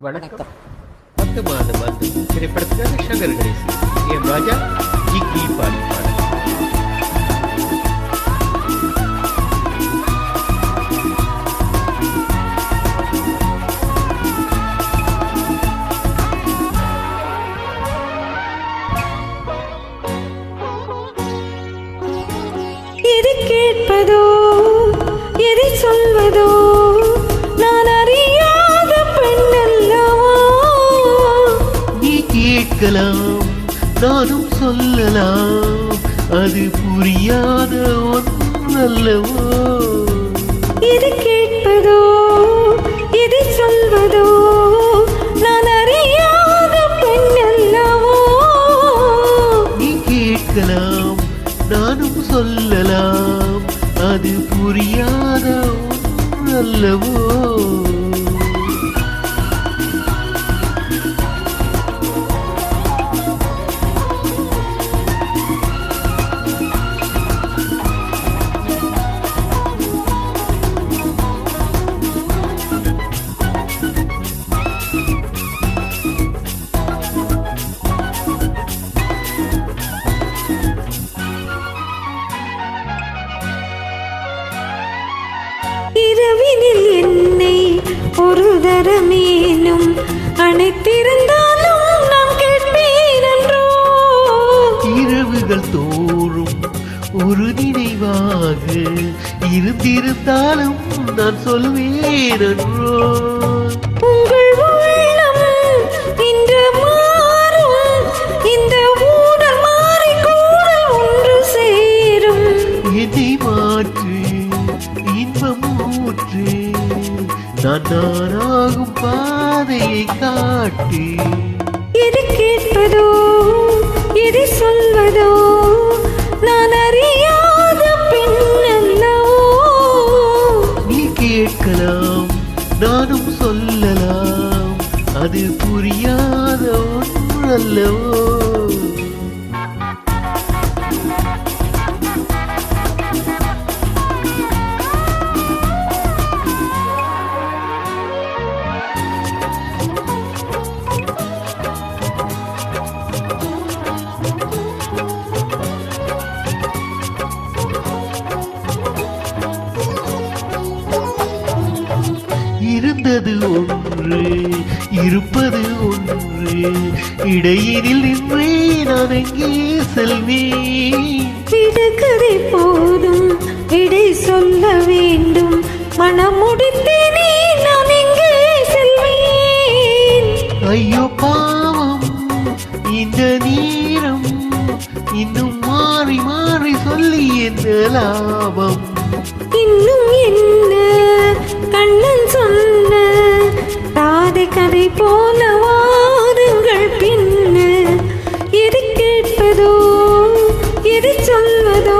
வணக்கம். பத்து மாதம் வந்து திரைப்படத்துக்காக சங்கர் கணேசன் எம் ராஜா ஜிக்கி பாடி பாடல். எது கேட்பதோ எதை சொல்வதோ நானும் சொல்லலாம். அது புரியாத ஒன்றல்லவோ எது கேட்பதோ? எதை சொல்வதோ? நான் அறியாத பெண்ணல்லவா நீ கேட்கலாம் நானும் சொல்லலாம். அது புரியாத ஒன்றல்லவோ இரவினில் என்னை ஒரு தரமேனும் அணைத்திருந்தாலும் நான் கேட்பேன் என்றோ. இரவுகள் தோறும் ஒரு நினைவாக இருந்திருந்தாலும் நான் சொல்வேன் என்றோ. நான் நானாகும் பாதையை காட்டு எது கேட்பதோ எது சொல்வதோ நான் அறியாத பெண்ணல்லவோ நீ கேட்கலாம் நானும் சொல்லலாம் அது புரியாத ஒன்றல்லவோ இருந்தது ஒன்று இருப்பது ஒன்று. இடையினில் நின்றே நான் எங்கே செல்வேன்? விடுகதை போதும் விடை சொல்ல வேண்டும். மனம் முடித்தேனே நான் எங்கே செல்வேன்? ஐயோ பாவம் இந்த நீரம் இன்னும் மாறி மாறி சொல்லி என்ன லாபம்? இன்னும் என்ன? கண்ணன் சொன்ன ராதை போல வாருங்கள் பின்ன எது கேட்பதோ எது சொல்வதோ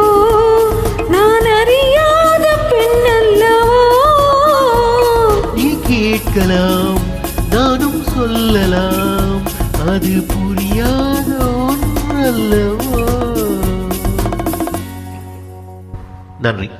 நான் அறியாத பெண்ணல்லவோ? நீ கேட்கலாம் நானும் சொல்லலாம் அது புரியாத ஒன்றல்லவோ? நன்றி.